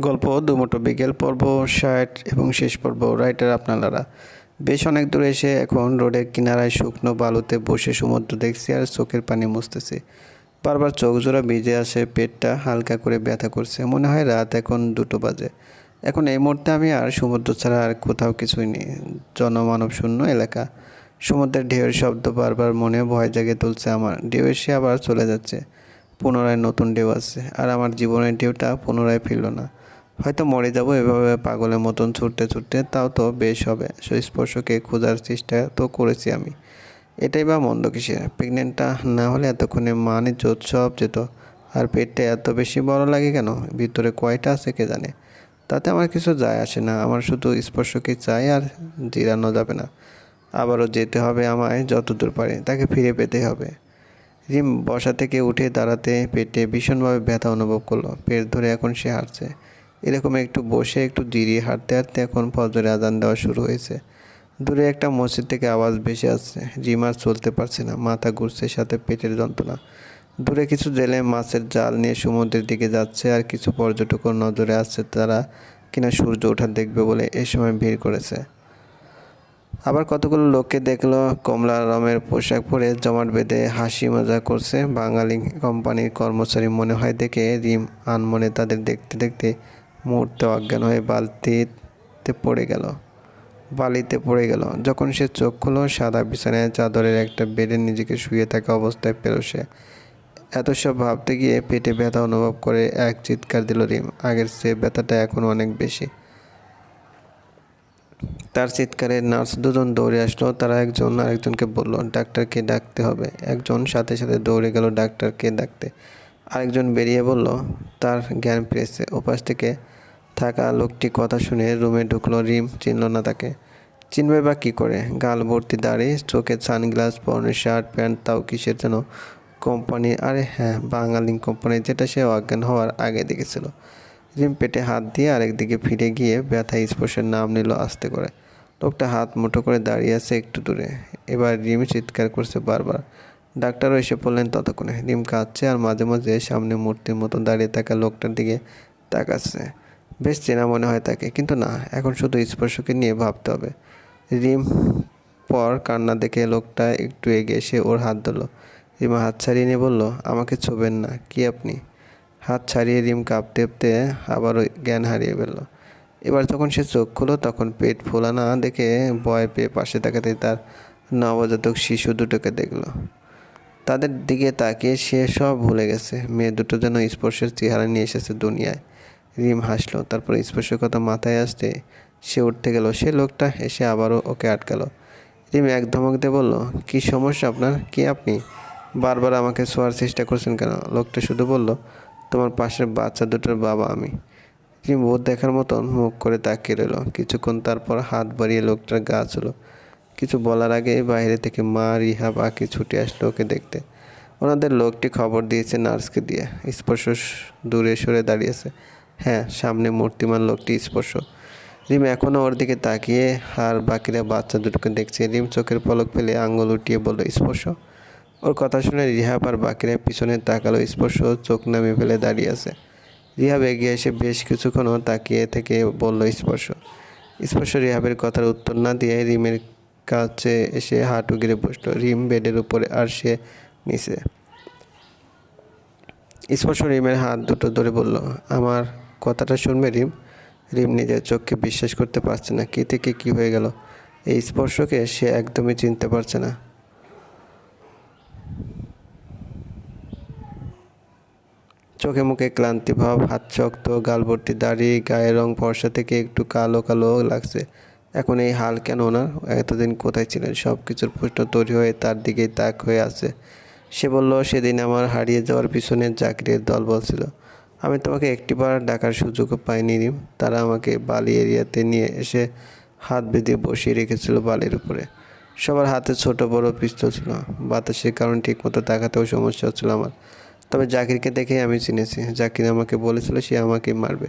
গল্প দুমোটো বিকেল, পর্ব ষাট এবং শেষ পর্ব, রাইটার আপনারা বেশ অনেক দূরে এসে এখন রোডের কিনারায় শুকনো বালুতে বসে সমুদ্র দেখছি আর চোখের পানি মুছতেছি। বারবার চোখ জোড়া ভিজে আসে, পেটটা হালকা করে ব্যথা করছে। মনে হয় রাত এখন দুটো বাজে। এখন এই মুহূর্তে আমি আর সমুদ্র ছাড়া আর কোথাও কিছুই নেই। জনমানব শূন্য এলাকা। সমুদ্রের ঢেউয়ের শব্দ বারবার মনে ভয় জাগে তুলছে আমার। ঢেউ এসে আবার চলে যাচ্ছে। পুনরায় নতুন ঢেউ আছে আর আমার জীবনের ঢেউটা পুনরায় ফিরল না। হয়তো মরে যাব এভাবে পাগলের মতন ছুটতে ছুটতে, তাও তো বেশ হবে। সুস্পর্শকে খোঁজার চেষ্টা তো করেছি আমি। এটাই বা মন্দ কিসের? প্রেগনেন্টটা না হলে এতক্ষণে মানে জোত সব যেত। আর পেটটা এত বেশি বড় লাগে কেন? ভিতরে কয়টা আছে কে জানে? তাতে আমার কিছু যায় আসে না। আমার শুধু স্পর্শকে চাই আর জিরানো যাবে না। আবারও যেতে হবে আমায় যতদূর পারে, তাকে ফিরে পেতে হবে। রিম বসা থেকে উঠে দাঁড়াতে পেটে ভীষণভাবে ব্যথা অনুভব করল। পেট ধরে এখন সে হাঁটছে। এরকম একটু বসে একটু জিরিয়ে হাঁটতে হাঁটতে এখন ফজরে আজান দেওয়া শুরু হয়েছে। দূরে একটা মসজিদ থেকে আওয়াজ ভেসে আসছে। রিম আর চলতে পারছে না। মাথা ঘুরছে, সাথে পেটের যন্ত্রণা। দূরে কিছু জেলে মাছের জাল নিয়ে সমুদ্রের দিকে যাচ্ছে আর কিছু পর্যটকও নজরে আসছে তারা কিনা সূর্য ওঠা দেখবে বলে এ সময় ভিড় করেছে। আবার কতগুলো লোককে দেখল, কমলা রঙের পোশাক পরে জমাট বেঁধে হাসি মজা করছে। বাঙালি কোম্পানির কর্মচারী মনে হয় দেখে রিম আনমনে তাদের দেখতে দেখতে মুহূর্তে অজ্ঞান হয়ে বালতিতে পড়ে গেল। বালিতে পড়ে গেল। যখন সে চোখ খুলো সাদা বিছানায় চাদরের একটা বেডে নিজেকে শুয়ে থাকা অবস্থায় পেল সে। এত সব ভাবতে গিয়ে পেটে ব্যথা অনুভব করে এক চিৎকার দিল রিম। আগের সে ব্যথাটা এখন অনেক বেশি। তার চিৎকারে নার্স দুজন দৌড়ে আসলো। তারা একজন আরেকজনকে বলল, ডাক্তারকে ডাকতে হবে। একজন সাথে সাথে দৌড়ে গেল ডাক্তারকে ডাকতে। আরেকজন বেরিয়ে বলল, তার জ্ঞান ফিরেছে। ওপাশ থেকে থাকা লোকটি কথা শুনে রুমে ঢুকলো, রিম চিনল না তাকে। চিনবে বা কী করে? গাল ভর্তি দাড়ি, চোখে সানগ্লাস, পরনে শার্ট, প্যান্ট, তাও কিসের যেন কোম্পানি? আরে হ্যাঁ বাঙালি কোম্পানি, যেটা সে অজ্ঞান হওয়ার আগে দেখেছিল। রিম পেটে হাত দিয়ে আরেকদিকে ফিরে গিয়ে ব্যথা স্পর্শের নাম নিল আস্তে করে। লোকটা হাত মুঠো করে দাঁড়িয়ে আছে একটু দূরে। এবার রিম চিৎকার করছে বারবার। ডাক্তারও এসে পড়লেন ততক্ষণে। রিম কাঁদছে আর মাঝে মাঝে সামনে মূর্তির মতো দাঁড়িয়ে থাকা লোকটার দিকে তাকাচ্ছে। বেশ চেনা মনে হয় তাকে, কিন্তু না, এখন শুধু স্পর্শকে নিয়ে ভাবতে হবে। রিম পর কান্না দেখে লোকটা একটু এগিয়ে এসে ওর হাত ধরলো। রিমা হাত ছাড়িয়ে নিয়ে বলল, আমাকে ছোবেন না, কি আপনি? হাত ছাড়িয়ে রিম কাঁপতে কাঁপতে আবারও জ্ঞান হারিয়ে ফেলল। এবার যখন সে চোখ খুলো তখন পেট ফোলা না দেখে ভয় পেয়ে পাশে তাকাতে তার নবজাতক শিশু দুটোকে দেখল। তাদের দিকে তাকিয়ে সে সব ভুলে গেছে। মেয়ে দুটো যেন স্পর্শের চেহারা নিয়ে এসেছে দুনিয়ায়। রিম হাসলো, তারপর স্পর্শের কথা মাথায় আসতে সে উঠতে গেল। সে লোকটা এসে আবারও ওকে আটকালো। রিম এক ধমক দিয়ে বলল, কী সমস্যা আপনার? কি আপনি? বারবার আমাকে শোয়ার চেষ্টা করছেন কেন? লোকটা শুধু বলল, তোমার পাশের বাচ্চা দুটোর বাবা আমি। রিম বোধ দেখার মতন মুখ করে তাকিয়ে রইল। কিছুক্ষণ তারপর হাত বাড়িয়ে লোকটার গা ছিল। কিছু বলার আগে বাইরে থেকে মা, রিহা বাকি ছুটে আসলো ওকে দেখতে। ওনাদের লোকটি খবর দিয়েছে নার্সকে দিয়ে। স্পর্শ দূরে সরে দাঁড়িয়েছে হ্যাঁ সামনে মূর্তিমান লোকটি স্পর্শ। রিম এখনও ওর দিকে তাকিয়ে, আর বাকিরা বাচ্চা দুটোকে দেখছে। রিম চোখের পলক ফেলে আঙুল উঠিয়ে বলল, স্পর্শ। ওর কথা শুনে রিহাব আর বাকিরা পিছনে তাকালো। স্পর্শ চোখ নামিয়ে ফেলে দাঁড়িয়ে আছে। রিহাব এগিয়ে এসে বেশ কিছুক্ষণও তাকিয়ে থেকে বলল, স্পর্শ। স্পর্শ রিহাবের কথার উত্তর না দিয়ে রিমের কাছে এসে হাঁটু গিরে বসল। রিম বেডের উপরে আর সে নিচে। স্পর্শ রিমের হাত দুটো ধরে বলল, আমার কথাটা শুনবে রিম রিম নিজের চোখকে বিশ্বাস করতে পারছে না। কী থেকে কী হয়ে গেল? এই স্পর্শকে সে একদমই চিনতে পারছে না। চোখে মুখে ক্লান্তি ভাব, হাত শক্ত গাল ভর্তি দাড়ি, গায়ের রং ফর্সা থেকে একটু কালো কালো লাগছে। এখন এই হাল কেন ওনার এতদিন কোথায় ছিলেন? সব কিছুর প্রশ্ন তৈরি হয়ে তার দিকেই তাক হয়ে আছে। সে বলল, সেদিন আমার হারিয়ে যাওয়ার পিছনে চাকরির দল বলছিল। আমি তোমাকে একটিবার ডাকার সুযোগও পাইনি তারা আমাকে বালি এরিয়াতে নিয়ে এসে হাত বেঁধে বসিয়ে রেখেছিল বালির উপরে। সবার হাতে ছোট বড় পিস্তল ছিল। বাতাসের কারণে ঠিকমতো তাকাতেও সমস্যা হচ্ছিল আমার। তবে জাকিরকে দেখেই আমি চিনেছি। জাকির আমাকে বলেছিল, সে আমাকে মারবে।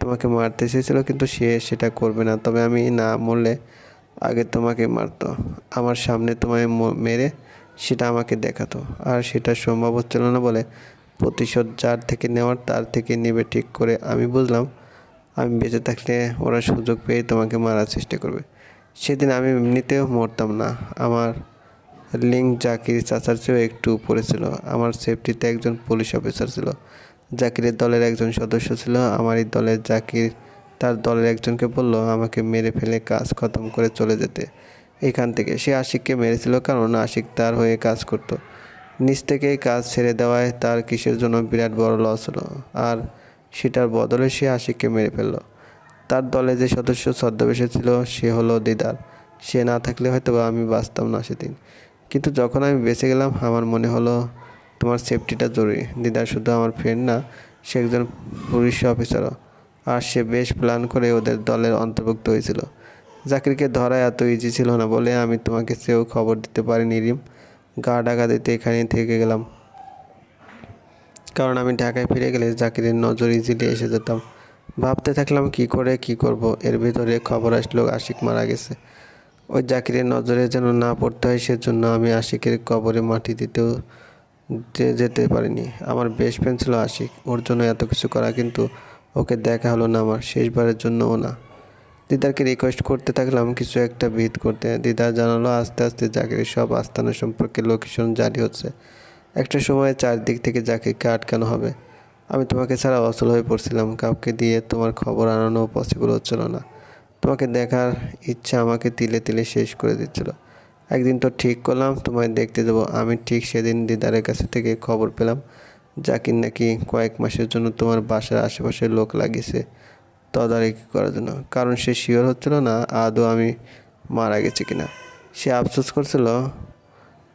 তোমাকে মারতে চেয়েছিল, কিন্তু সে সেটা করবে না। তবে আমি না মরলে আগে তোমাকে মারতো। আমার সামনে তোমায় মেরে সেটা আমাকে দেখাতো। আর সেটা সম্ভব হচ্ছিল না বলে প্রতিশোধ যার থেকে নেওয়ার, তার থেকে নেবে ঠিক করে আমি বুঝলাম। আমি বেঁচে থাকলে ওরা সুযোগ পেয়ে তোমাকে মারার চেষ্টা করবে। সেদিন আমি এমনিতেও মরতাম না। আমার লিঙ্ক জাকির চাচার চেয়েও একটু উপরে ছিল। আমার সেফটিতে একজন পুলিশ অফিসার ছিল। জাকিরের দলের একজন সদস্য ছিল, আমারই দলের জাকির। তার দলের একজনকে বলল, আমাকে মেরে ফেলে কাজ খতম করে চলে যেতে। এখান থেকে সে আশিককে মেরেছিল কারণ আশিক তার হয়ে কাজ করত। নিজ থেকেই কাজ ছেড়ে দেওয়ায় তার কিসের জন্য বিরাট বড় লস হলো, আর সেটার বদলে সে আশিককে মেরে ফেলল। তার দলে যে সদস্য ছদ্মবেশে ছিল, সে হলো দিদার। সে না থাকলে হয়তো আমি বাঁচতাম না সেদিন। কিন্তু যখন আমি বেঁচে গেলাম, আমার মনে হলো তোমার সেফটিটা জরুরি। দিদার শুধু আমার ফ্রেন্ড না, সে একজন পুলিশ অফিসারও আর সে বেশ প্ল্যান করে ওদের দলের অন্তর্ভুক্ত হয়েছিল। জাকিরকে ধরা এত ইজি ছিল না বলে আমি তোমাকে সেও খবর দিতে পারিনি, রিম। গা ডাকা দিতে এখানেই থেকে গেলাম। কারণ আমি ঢাকায় ফিরে গেলে জাকিরের নজর ইজিলি এসে যেতাম। ভাবতে থাকলাম কি করে, কি করব? এর ভিতরে খবর আসলো আশিক মারা গেছে। ওই জাকিরের নজরে যেন না পড়তে হয়, সেজন্য আমি আশিকের কবরে মাটি দিতেও যে- যেতে পারিনি। আমার বেস্ট ফ্রেন্ড ছিল আশিক। ওর জন্য এত কিছু করা কিন্তু ওকে দেখা হলো না আমার, শেষবারের জন্যও না। দিদারকে রিকোয়েস্ট করতে থাকলাম, কিছু একটা ভিত করতে। দিদার জানালো, আস্তে আস্তে জাকিরের সব আস্থানা সম্পর্কে লোকেশন জারি হচ্ছে। একটা সময় চারদিক থেকে জাকিরকে আটকানো হবে। আমি তোমাকে ছাড়া অচল হয়ে পড়ছিলাম। কাউকে দিয়ে তোমার খবর আনানো পসিবল হচ্ছিল না। তোমাকে দেখার ইচ্ছা আমাকে তিলে তিলে শেষ করে দিচ্ছিল। একদিন তো ঠিক করলাম, তোমায় দেখতে দেবো। আমি ঠিক সেদিন দিদারের কাছে থেকে খবর পেলাম, জাকির নাকি কয়েক মাসের জন্য তোমার বাসার আশেপাশের লোক লাগিয়েছে তদারকি করার জন্য। কারণ সে শিওর হচ্ছিল না আদৌ আমি মারা গেছি কিনা। সে আফসোস করছিল,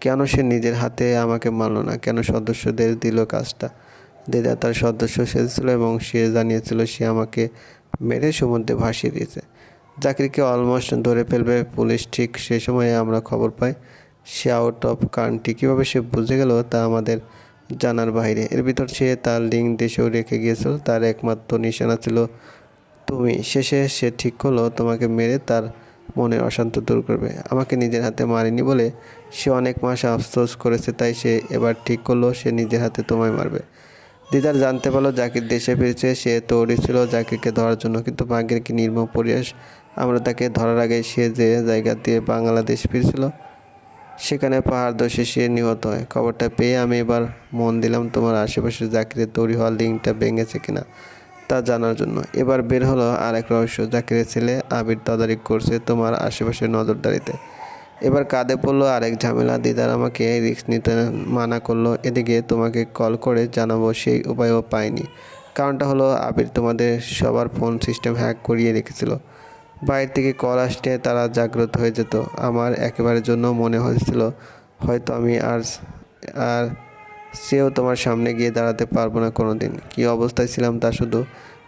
কেন সে নিজের হাতে আমাকে মারলো না? কেন সদস্যদের দিল কাজটা? দিদা তার সদস্য সেজেছিল এবং সে জানিয়েছিল সে আমাকে মেরে সমুদ্রে ভাসিয়ে দিয়েছে। জাকিরকে অলমোস্ট ধরে ফেলবে পুলিশ, ঠিক সে সময়ে আমরা খবর পাই সে আউট অফ কান্ট্রি কীভাবে সে বুঝে গেল তা আমাদের জানার বাইরে। এর ভিতর সে তার লিঙ্ক দেশেও রেখে গিয়েছিল, তার একমাত্র নিশানা ছিল তুমি। শেষে সে ঠিক করল, তোমাকে মেরে তার মনের অশান্ত দূর করবে। আমাকে নিজের হাতে মারেনি বলে সে অনেক মাস আফসোস করেছে, তাই সে এবার ঠিক করল, সে নিজের হাতে তোমায় মারবে। দিদার জানতে পারল জাকির দেশে ফিরেছে, সে তৈরি ছিল জাকিরকে ধরার জন্য। কিন্তু ভাগ্যের কি নির্মম পরিহাস আমরা তাকে ধরার আগে সে যে জায়গা দিয়ে বাংলাদেশ ফিরছিল, সেখানে পাহাড় দোষে সে নিহত হয়। খবরটা পেয়ে আমি এবার মন দিলাম, তোমার আশেপাশে জাকিরের তৈরি হওয়ার লিঙ্কটা ভেঙেছে কিনা তা জানার জন্য। এবার বের হলো আর এক রহস্য, জাকিরের ছেলে আবির তদারক করছে তোমার আশেপাশে নজরদারিতে। এবার কাঁধে পড়ল আরেক ঝামেলা। দিদার আমাকে রিস্ক নিতে মানা করল। এদিকে তোমাকে কল করে জানাব, সেই উপায়ও পাইনি। কারণটা হলো, আবির তোমাদের সবার ফোন সিস্টেম হ্যাক করিয়ে রেখেছিল। বাইরে থেকে কল আসতে তারা জাগ্রত হয়ে যেত। আমার একেবারের জন্য মনে হয়েছিল, হয়তো আমি আর আর সেও তোমার সামনে গিয়ে দাঁড়াতে পারব না কোনো দিন কী অবস্থায় ছিলাম তা শুধু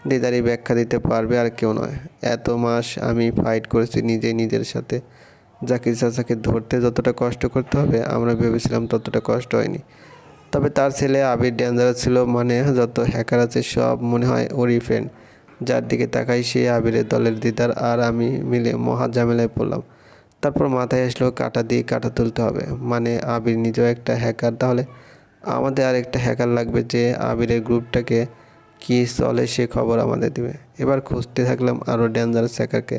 দিদারই ব্যাখ্যা দিতে পারবে আর কেউ নয়। এত মাস আমি ফাইট করেছি নিজেই নিজের সাথে। জাকির চাচাকে ধরতে যতটা কষ্ট করতে হবে, আমরা ভেবেছিলাম ততটা কষ্ট হয়নি। তবে তার ছেলে আবির ডেঞ্জারাস ছিল মানে যত হ্যাকার আছে সব মনে হয় ওরই ফ্রেন্ড যার দিকে তাকাই সে আবিরের দলের দিদার আর আমি মিলে মহা ঝামেলায় পড়লাম। তারপর মাথায় আসলো কাটা দিয়ে কাটা তুলতে হবে। মানে আবির নিজেও একটা হ্যাকার, তাহলে আমাদের আর একটা হ্যাকার লাগবে যে আবিরের গ্রুপটাকে কী চলে সে খবর আমাদের দেবে। এবার খুঁজতে থাকলাম আরও ডেঞ্জারাস হ্যাকারকে।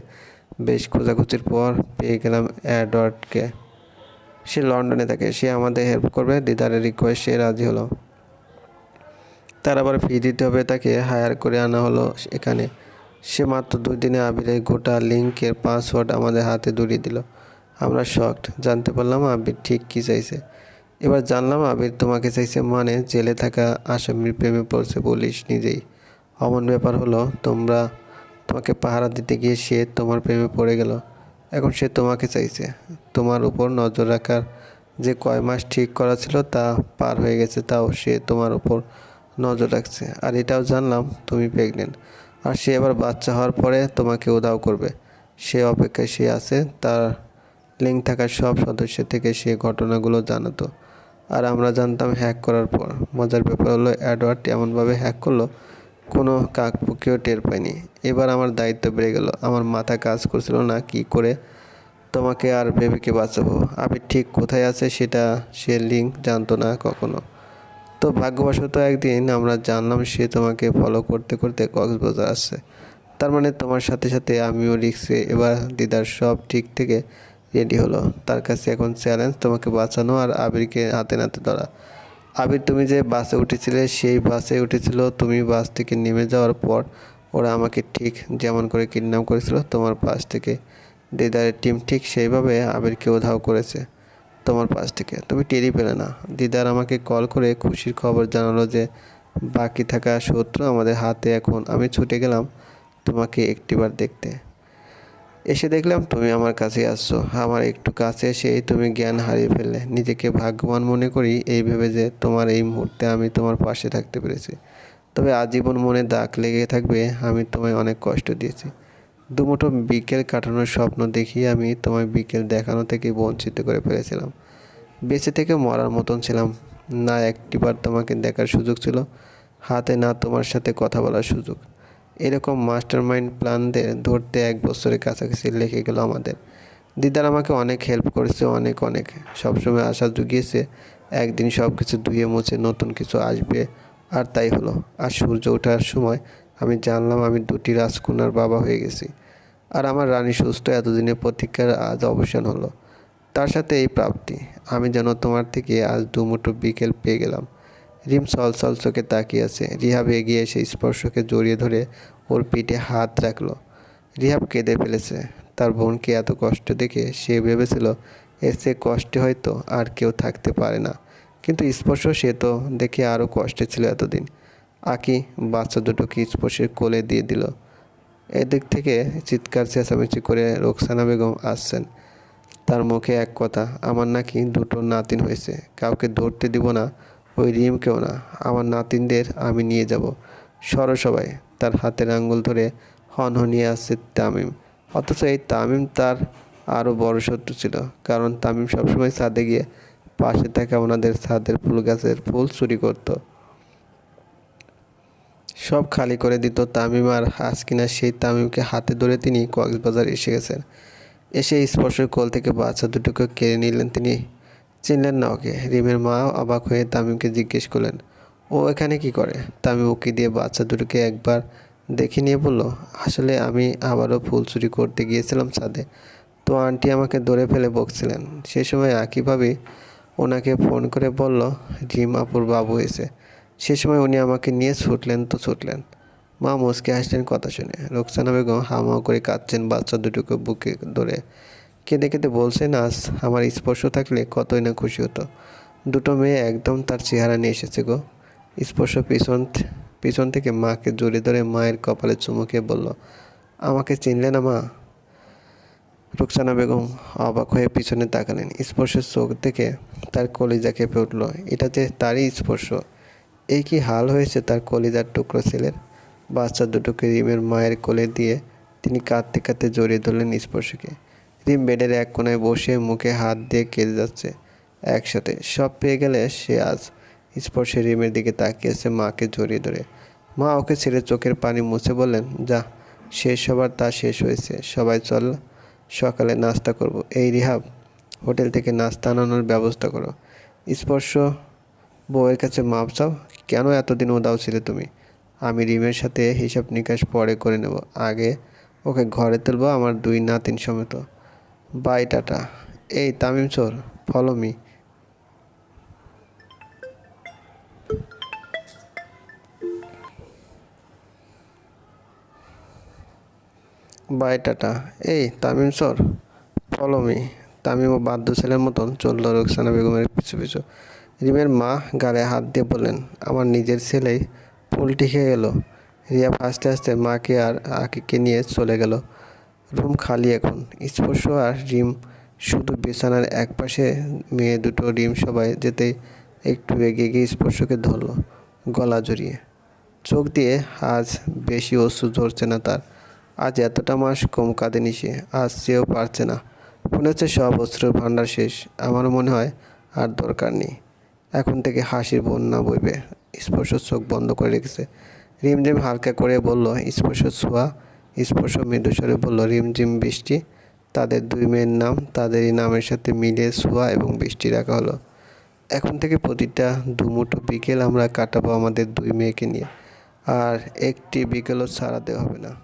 বেশ খোঁজাখুঁজির পর পেয়ে গেলাম অ্যাডওয়ার্ডকে। সে লন্ডনে থাকে, সে আমাদের হেল্প করবে, দিদারের রিকোয়েস্ট সে রাজি হলো। তার আবার ফি দিতে হবে, তাকে হায়ার করে আনা হলো এখানে। সে মাত্র দুই দিনে আবিরের গোটা লিঙ্কের পাসওয়ার্ড আমাদের হাতে ধরিয়ে দিল। আমরা শকড জানতে পারলাম আবির ঠিক কী চাইছে। এবার জানলাম আবির তোমাকে চাইছে মানে জেলে থাকা আসামির প্রেমে পড়ছে পুলিশ নিজেই। অমন ব্যাপার হলো তোমরা তোমাকে পাহারা দিতে গিয়ে সে তোমার প্রেমে পড়ে গেল। এখন সে তোমাকে চাইছে। তোমার উপর নজর রাখার যে কয় মাস ঠিক করা ছিল তা পার হয়ে গেছে, তাও সে তোমার উপর নজর রাখছে। আর এটাও জানলাম, তুমি প্রেগনেন্ট আর সে আবার বাচ্চা হওয়ার পরে তোমাকে উধাও করবে। সে অপেক্ষায় সে আছে, তার লিঙ্ক থাকা সব সদস্য থেকে সে ঘটনাগুলো জানাতো। আর আমরা জানতাম হ্যাক করার পর। মজার ব্যাপার হলো অ্যাডওয়ার্ড এমনভাবে হ্যাক করল কোনো কাকপুকেও টের পায়নি এবার আমার দায়িত্ব বেড়ে গেল। আমার মাথা কাজ করছিল না কি করে তোমাকে আর বেবিকে বাঁচাবো? আপনি ঠিক কোথায় আছে সেটা সে লিঙ্ক জানতো না কখনো। তো ভাগ্যবশত একদিন আমরা জানলাম সে তোমাকে ফলো করতে করতে কক্সবাজার আসছে। তার মানে তোমার সাথে সাথে আমিও রিক্সে এবার দিদার সব ঠিক থেকে রেডি হলো। তার কাছে এখন চ্যালেঞ্জ তোমাকে বাঁচানো আর আবিরকে হাতে নাতে ধরা। আবির, তুমি যে বাসে উঠেছিলে, সেই বাসে উঠেছিল। তুমি বাস থেকে নেমে যাওয়ার পর ওরা আমাকে ঠিক যেমন করে কিডন্যাপ করেছিল, তোমার পাশ থেকে। দিদারের টিম ঠিক সেইভাবে আবিরকে উধাও করেছে তোমার পাশ থেকে। তুমি টেরি পেলে না। দিদার আমাকে কল করে খুশির খবর জানালো যে, বাকি থাকা শত্রু আমাদের হাতে এখন। আমি ছুটে গেলাম তোমাকে একটিবার দেখতে। এসে দেখলাম তুমি আমার কাছে আসছো। আমার একটু কাছে এসেই তুমি জ্ঞান হারিয়ে ফেললে। নিজেকে ভাগ্যবান মনে করি এই ভেবে যে তোমার এই মুহূর্তে আমি তোমার পাশে থাকতে পেরেছি। তবে আজীবন মনে দাগ লেগে থাকবে, আমি তোমায় অনেক কষ্ট দিয়েছি। দুমুঠো বিকেল কাটানোর স্বপ্ন দেখিয়ে আমি তোমায় বিকেল দেখানো থেকে বঞ্চিত করে ফেলেছিলাম। বেঁচে থেকে মরার মতন ছিলাম। না একটিবার তোমাকে দেখার সুযোগ ছিল। হাতে না তোমার সাথে কথা বলার সুযোগ। এরকম মাস্টার মাইন্ড প্ল্যানদের ধরতে এক বছরের কাছাকাছি লেগে গেল আমাদের। দিদার আমাকে অনেক হেল্প করেছে, অনেক অনেক। সবসময় আশা জুগিয়েছে, একদিন সব কিছু ধুয়ে মুছে নতুন কিছু আসবে। আর তাই হলো, আর সূর্য ওঠার সময় আমি জানলাম আমি দুটি রাজকুনার বাবা হয়ে গেছি। আর আমার রানী সুস্থ এতদিনের প্রতীক্ষার আজ অবসান হলো। তার সাথে এই প্রাপ্তি। আমি যেন তোমার থেকে আজ দুমুঠো বিকেল পেয়ে গেলাম। রিম সল সল চোখে তাকিয়ে আছে। রিহাব এগিয়ে এসে স্পর্শকে জড়িয়ে ধরে ওর পিঠে হাত রাখল। রিহাব কেঁদে ফেলেছে। তার বোনকে এত কষ্ট দেখে সে ভেবেছিল এর সে কষ্টে হয়তো আর কেউ থাকতে পারে না। কিন্তু স্পর্শ সে তো দেখে আরও কষ্টে ছিল এতদিন। আকি বাচ্চা দুটোকে স্পর্শের কোলে দিয়ে দিল। এদিক থেকে চিৎকার, চেঁচামেচি করে রোকসানা বেগম আসছেন। তার মুখে এক কথা, আমার নাকি দুটো নাতিন হয়েছে। কাউকে ধরতে দিব না। ওই রিমকেও না, আমার নাতিনদের আমি নিয়ে যাব। সরো সবাই, তার হাতের আঙ্গুল ধরে হনহনিয়ে আসছে তামিম। অথচ এই তামিম তার আরও বড় শত্রু ছিল, কারণ তামিম সবসময় ছাদে গিয়ে পাশে থাকা ওনাদের ছাদের ফুল গাছের ফুল চুরি করত। সব খালি করে দিত তামিম, আর হাসকিনা সেই তামিমকে হাতে ধরে তিনি কক্সবাজার এসে গেছেন। এসে স্পর্শের কোল থেকে বাচ্চা দুটোকে কেড়ে নিলেন তিনি। চিনলেন না ওকে। রিমের মা অবাক হয়ে তামিমকে জিজ্ঞেস করলেন, ও এখানে কি করে? তামিম উকি দিয়ে বাচ্চা দুটোকে একবার দেখে নিয়ে বলল, আসলে আমি আবারও ফুল চুরি করতে গিয়েছিলাম ছাদে। তো আন্টি আমাকে ধরে ফেলে বকছিলেন। সে সময় একইভাবে ওনাকে ফোন করে বলল, রিম আপুর বাবু এসে। সে সময় উনি আমাকে নিয়ে ছুটলেন তো ছুটলেন। মা মুসকে হাসলেন কথা শুনে। রোকসানা বেগম হামাও করে কাঁদছেন বাচ্চা দুটোকে বুকে ধরে। কেঁদে কেঁদে বলছেন আজ আমার স্পর্শ থাকলে কতই না খুশি হতো। দুটো মেয়ে একদম তার চেহারা নিয়ে এসেছে গো। স্পর্শ পিছন পিছন থেকে মাকে জড়িয়ে ধরে মায়ের কপালে চুমুকে বলল, আমাকে চিনলে না মা? রুকসানা বেগম অবাক হয়ে পিছনে তাকালেন। স্পর্শের চোখ থেকে তার কলিজা কেঁপে উঠল, এটা যে তারই স্পর্শ। এই কি হাল হয়েছে তার কলিজার টুকরো ছেলের? বাচ্চা দুটোকে রিমের মায়ের কোলে দিয়ে তিনি কাঁদতে কাঁদতে জড়িয়ে ধরলেন স্পর্শকে। রিম বেডের এক কোণায় বসে মুখে হাত দিয়ে কেঁদে যাচ্ছে একসাথে। সব পেয়ে গেলে সে আজ স্পর্শে রিমের দিকে তাকিয়েছে মাকে জড়িয়ে ধরে। মা ওকে ছেড়ে চোখের পানি মুছে বললেন, যা, শেষ হবার তা শেষ হয়েছে। সবাই চল, সকালে নাস্তা করব। এই রিহাব, হোটেল থেকে নাস্তা আনানোর ব্যবস্থা করো। স্পর্শ বউয়ের কাছে মাপ চাও? কেন এতদিন উদাও ছিলে তুমি? আমি রিমের সাথে হিসাব নিকাশ পরে করে নেব। আগে ওকে ঘরে তুলবো, আমার দুই নাতিন সমেত। Bye tata. এই, তামিম চোর ফলো মি বাই টাটা। এই, তামিম সর ফলো মি তামিমও বাধ্য ছেলের মতন চলল রোকসানা বেগমের পিছু পিছু। রিমের মা গালে হাত দিয়ে বললেন, আমার নিজের ছেলেই পোলট্রি খেয়ে গেল রিয়া আস্তে আস্তে মাকে আর আকিকে নিয়ে চলে গেল। রুম খালি এখন। স্পর্শ আর রিম শুধু বিছানার এক পাশে মেয়ে দুটো রিম সবাই যেতে একটু এগিয়ে গিয়ে স্পর্শকে ধরলো, গলা জড়িয়ে। চোখ দিয়ে, আজ বেশি ওষুধ ধরছে না তার। আজ এতটা মাস কম কাঁদেনি সে, আজ সেও পারছে না। মনে হচ্ছে সব অস্ত্রের ভাণ্ডার শেষ আমার মনে হয় আর দরকার নেই। এখন থেকে হাসির বন্যা বইবে, স্পর্শ চোখ বন্ধ করে রেখেছে। রিমঝিম হালকা করে বলল, স্পর্শ ছোঁয়া স্পর্শ মৃদুস্বরে বলল রিমঝিম বৃষ্টি, তাদের দুই মেয়ের নাম, তাদেরই নামের সাথে মিলে সোয়া এবং বৃষ্টি রাখা হলো। এখন থেকে প্রতিটা দুমুঠো বিকেল আমরা কাটাবো আমাদের দুই মেয়েকে নিয়ে। আর একটি বিকেলও সারাতে হবে না।